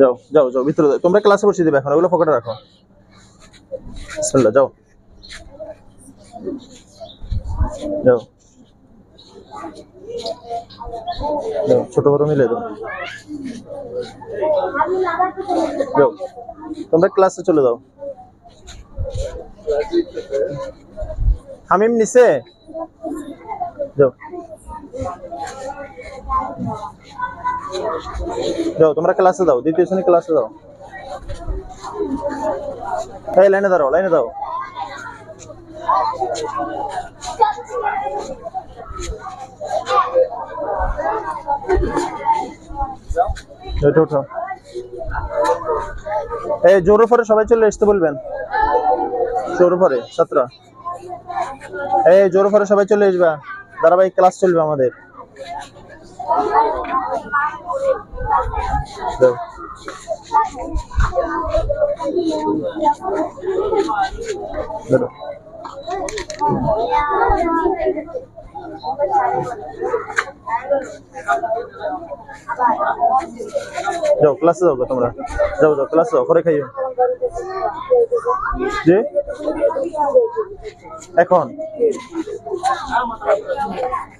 যাও যাও যাও, ভিতরে যাও। তোমরা ক্লাসে বসিয়ে দিবে এখন, ওগুলো পকেটে রাখো। যাও। যাও। ছোট বড় মিলে দাও। তোমরা ক্লাসে চলে যাও। হামিম নিচে যাও। যাও, তোমরা ক্লাসে যাও, দ্বিতীয় শ্রেণি ক্লাসে যাও। এই লাইনে দাঁড়াও লাইনে দাও এই জোর পরে সবাই চলে আসতে বলবেন। জোর পরে ছাত্র। এই জোর পরে সবাই চলে আসবা। ধারাবাহিক ক্লাস চলবে আমাদের। যাও। বেরো। যাও ক্লাসে যাও গো তোমরা যাও যাও ক্লাসে যাও করে খাইও জি এখন যাও।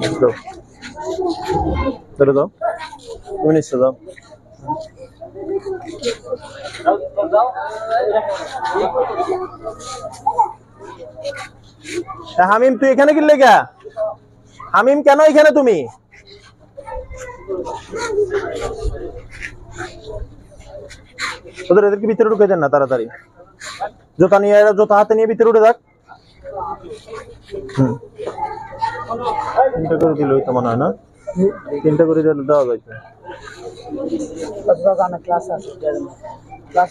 যাও ধরে দাও। তুমি যাও হামিম, তুই এখানে কিনলে লেগা হামিম, কেন এখানে তুমি? ওদের এদেরকে ভিতরে ঢুকে দেন না তাড়াতাড়ি। জোতা নিয়ে জোতা হাতে নিয়ে ভিতরে উঠে যাক হুম। তিনটা করে দিলে তো মনে হয় না তিনটা করে দিলে দেওয়া যায় তো। ক্লাস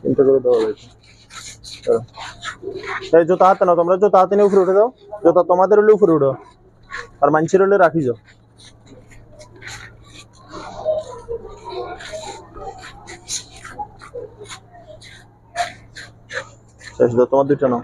তিনটা করে দেওয়া হয়েছে। এই জুতা হাতে নাও, তোমরা জুতা হাতে উপরে উঠে যাও। জুতা তোমাদের হলে উপরে উঠো। আর মানুষের হলে রাখি যাও। তোমার দুইটা নাও।